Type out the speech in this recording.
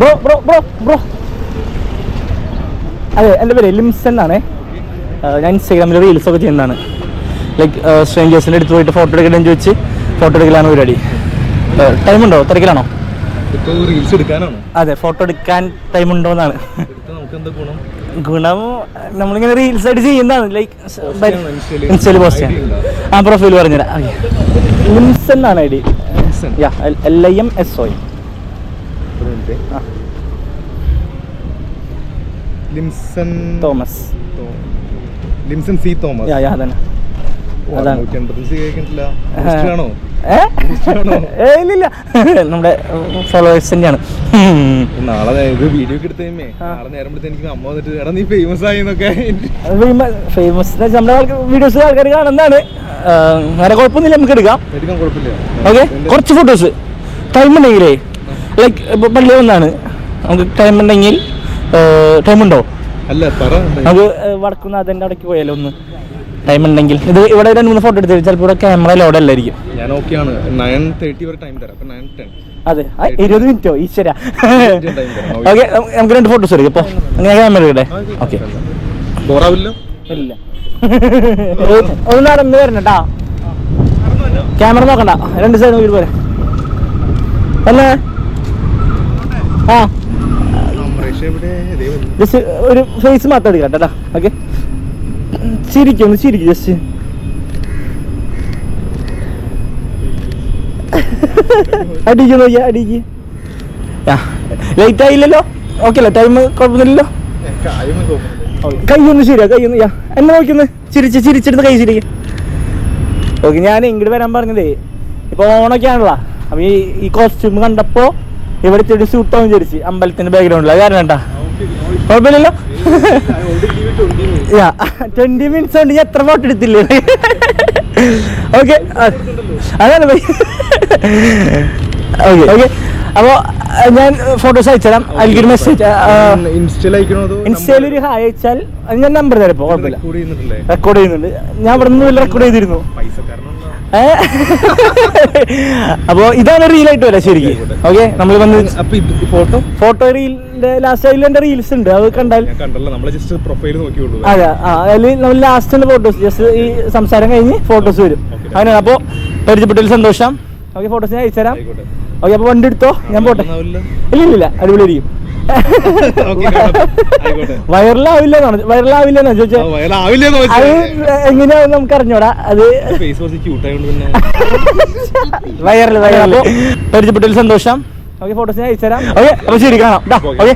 Bro bro bro bro അതെ എന്റെ പേര് ലിംസൺ ആണ് ഞാൻ ഇൻസ്റ്റാഗ്രാമിൽ റീൽസ് ഒക്കെ ചെയ്യുന്നതാണ്. ലൈക്ക് സ്ട്രേഞ്ചേഴ്സിന്റെ അടുത്ത് പോയിട്ട് ഫോട്ടോ എടുക്കണമെന്ന് ചോദിച്ച് ഫോട്ടോ എടുക്കലാണ് പരിപാടി. ടൈം ഉണ്ടോ? തിരക്കിലാണോ? ഇപ്പൊ റീൽസ് എടുക്കാനാണോ? അതെ ഫോട്ടോ എടുക്കാൻ ടൈം ഉണ്ടോ എന്നാണ്. ഗുണം? നമ്മളിങ്ങനെ റീൽസ് ആയിട്ട് ചെയ്യുന്നതാണ്. ലൈക്ക് ഇൻസ്റ്റയിൽ പോസ്റ്റ് ചെയ്യാം? ആ പ്രൊഫൈൽ പറഞ്ഞുതരാം. Limson I D. L I M S O ഒരു. ആ. ലിംസൺ തോമസ്. ലിംസൺ സി തോമസ്. യാ ഇല്ലില്ല. നമ്മുടെ ഫോളോവേഴ്സ് തന്നെയാണ് നാളെ ഇത് വീഡിയോ എടുത്തേമേ എടുത്ത് നാളെ നേരം എനിക്ക് അമ്മ വന്നിട്ട് എടാ നീ ഫേമസ് ആയിന്നൊക്കെ ഫേമസ് നമ്മുടെ വീഡിയോസ് ആൾക്കാർ കാണുന്നതാണ്. വേറെ കുഴപ്പമൊന്നുമില്ല നമുക്ക് എടുക്കാം. എടുക്കാൻ കുഴപ്പമില്ല. ഓക്കെ കുറച്ച് ഫോട്ടോസ് ടൈം ഉണ്ടെങ്കിലേ ലൈക്ക് ഇപ്പോൾ പള്ളി ഒന്നാണ് നമുക്ക് ടൈം ഉണ്ടെങ്കിൽ ടൈം ഉണ്ടോ? അല്ല നമുക്ക് വടക്കുന്നാഥന്റെ അവിടേക്ക് പോയാലോ ഒന്ന്. ടൈം ഉണ്ടെങ്കിൽ. ഇത് ഇവിടെ രണ്ട് മൂന്ന് ഫോട്ടോ എടുത്തു ചിലപ്പോൾ ഇവിടെ ക്യാമറ ലോഡ് അല്ലായിരിക്കും ഞാൻ ഓക്കെയാണ് നയൻ തേർട്ടി വരെ ടൈം തരാം. നയൻ ടെൻ അതെ. ഇരുപത് മിനിറ്റോ ഈശ്വര. ഓക്കെ നമുക്ക് രണ്ട് ഫോട്ടോസ് എടുക്കും. ഇപ്പോൾ അങ്ങനെ ക്യാമറ ഇടേ ഓക്കെ. ഇല്ല. ഒന്ന് നടന്ന് വരണട്ടാ ക്യാമറ നോക്കണ്ട. രണ്ട് സൈഡ് വീട് പോരെ. അല്ലേ? ആ. ജസ്റ്റ് ഒരു ഫേസ് മാത്രം എടുക്കാം കേട്ടാ ഓക്കെ ചിരിക്കും ഒന്ന് ചിരിക്കും ജസ്റ്റ് അടിക്ക് നോക്കിയാ അടിക്ക്. ലേറ്റ് ആയില്ലല്ലോ? ഓക്കെ അല്ലേ ടൈം കുഴപ്പമൊന്നുമില്ലല്ലോ? കൈയൊന്ന് കായൊന്നും ശരിയാ കൈ ഒന്ന് യാ. എന്നെ നോക്കിയൊന്ന്. ചിരിച്ച് ചിരിച്ചെടുത്ത് കൈ ചിരിക്കും ഓക്കെ ഞാൻ ഇങ്ങോട്ട് വരാൻ പറഞ്ഞതേ ഇപ്പൊ ഓണൊക്കെ ആണല്ലോ. അപ്പൊ ഈ ഈ കോസ്റ്റ്യൂം കണ്ടപ്പോ ഇവിടെ ചെടി സൂട്ടാവും വിചാരിച്ച് അമ്പലത്തിന്റെ ബാക്ക്ഗ്രൗണ്ടിൽ അത് കാരണം കേട്ടാ കുഴപ്പമില്ലല്ലോ? I already give it 20 twenty minutes കൊണ്ട് ഞാൻ എത്ര ഫോട്ടോ എടുത്തില്ലേ? ഓക്കെ അതാണ് ഓക്കെ ഓക്കെ അപ്പോൾ ഞാൻ ഫോട്ടോസ് അയച്ചുതരാം. അതിലേക്ക് ഒരു മെസ്സേജ് ഇൻസ്റ്റയിൽ ഒരു ഹായ് അയച്ചാൽ ഞാൻ നമ്പർ തരാം ഇപ്പോൾ കുഴപ്പമില്ല. റെക്കോർഡ് ചെയ്യുന്നുണ്ട്. ഞാൻ ഇവിടെ നിന്ന് റെക്കോർഡ് ചെയ്തിരുന്നു. പൈസക്കാരനാണോ ഇതാണ് റീൽ ആയിട്ട് വരാം ശരിക്കും. ഓക്കെ നമ്മൾ വന്ന് അപ്പൊ ഫോട്ടോ ഫോട്ടോ റീലിന്റെ ലാസ്റ്റ് അതിൽ എന്റെ റീൽസ് ഉണ്ട്. അത് കണ്ടാൽ അതെ. അതിൽ നമ്മൾ ലാസ്റ്റിന്റെ ഫോട്ടോസ് ജസ്റ്റ് ഈ സംസാരം കഴിഞ്ഞ് ഫോട്ടോസ് വരും. അങ്ങനെയാണ്. അപ്പോൾ പരിചയപ്പെട്ടതിൽ സന്തോഷം. ഓക്കെ ഫോട്ടോസ് ഞാൻ അയച്ചുതരാം. ആയിക്കോട്ടെ. ഓക്കെ അപ്പൊ വണ്ടി എടുത്തോ? ഞാൻ പോട്ടെ. ഇല്ല ഇല്ല അടിപൊളിയായിരിക്കും. വൈറലാവില്ല വൈറലാവില്ല അത്. എങ്ങനെയാണെന്ന് നമുക്ക് അറിഞ്ഞോടാ അത് വൈറൽ വൈറൽ. അപ്പോൾ പരിചയപ്പെട്ടതിൽ സന്തോഷം. ഓക്കെ ഫോട്ടോസ് ഞാൻ അയച്ചുതരാം. ഓക്കെ അപ്പൊ ശരി കാണാം. ഓക്കെ